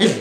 It's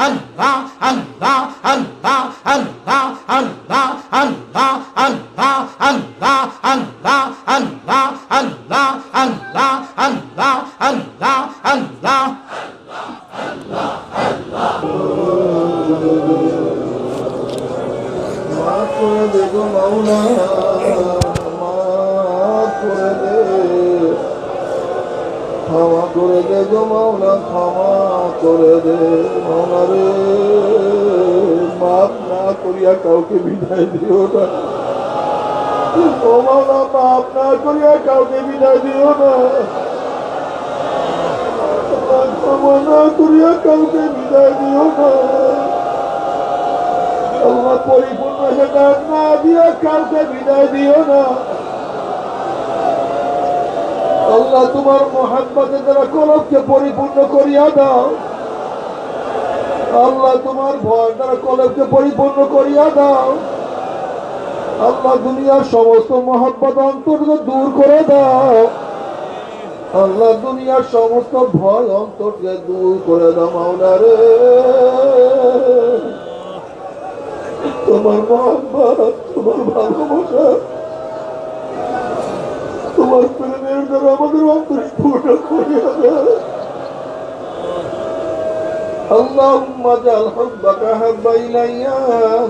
আল্লাহ আল্লাহ আল্লাহ আল্লাহ আল্লাহ আল্লাহ আল্লাহ আল্লাহ আল্লাহ আল্লাহ আল্লাহ আল্লাহ আল্লাহ আল্লাহ আল্লাহ আল্লাহ আল্লাহ মাফ করে দে গো মাওলা মাফ করে দে ক্ষমা করে দে গো মাওলা, ক্ষমা করে দে মাওলা রে। মাফ না করিয়া কাউকে বিদায় দিও না। ও মাওলা, মাফ না করিয়া কাউকে বিদায় দিও না। ক্ষমা না করিয়া কাউকে বিদায় দিও না। আল্লাহ পরিপূর্ণ হেদায়ত না দিয়া কাউকে বিদায় দিও না। আল্লাহ তোমার মহাত্মাতে দ্বারা কলবকে পরিপূর্ণ করিয়া দাও, আল্লাহ তোমার ভয় দ্বারা কলবকে পরিপূর্ণ করিয়া দাও, আল্লাহ দুনিয়ার সমস্ত মহাব্বত অন্তরকে দূর করে দাও। আল্লাহ দুনিয়ার সমস্ত ভয় অন্তরকে দূর করে দাও মাওলা রে। তোমার মহাব্বত তোমার ভালোবাসা তোমার প্রেমের দ্বারা আমাদের অন্তর পূর্ণ করিয়া দেয় اللهم اجعل حبك احب الي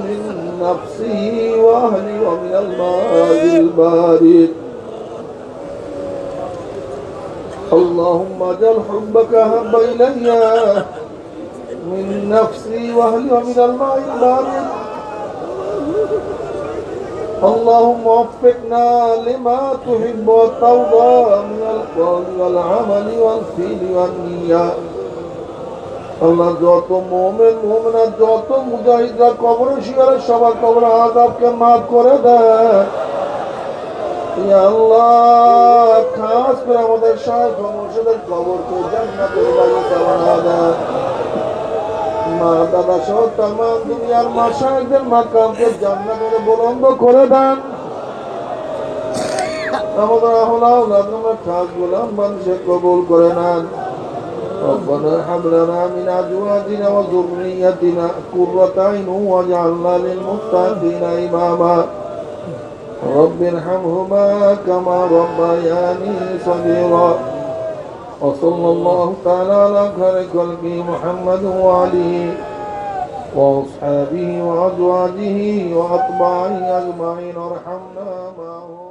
من نفسي واهلي ومن الماء البارد اللهم اجعل حبك احب الي من نفسي واهلي ومن الماء البارد اللهم وفقنا لما تحب وترضى من القول والعمل والفعل والنيات আল্লাহ যত মোমেন মোমেনা যত মুজাহিদরা কবর শিকারে সবার কবর আজাবকে মাফ করে দেয় ইয়া আল্লাহ খাস করে আমাদের শাহ মুর্শিদের কবরকে জান্নাতের বাড়িতে বানা দেয় মা দাদা সহ তাম দুনিয়ার মা শাহেকদের মাকামকে জান্নাতের বুলন্দ করে দেন আমাদের আহলা আমরা খাস গোলাম মানুষের কবুল করে নেন ربنا هب لنا من ازواجنا وذريتنا قرة عين واجعلنا للمتقين اماما رب ارحمهما كما ربياني صغيرا وصلى الله تعالى على خير قلبي محمد وعليه وأصحابه وأزواجه وأطباعه أجمعين ارحمنا معهم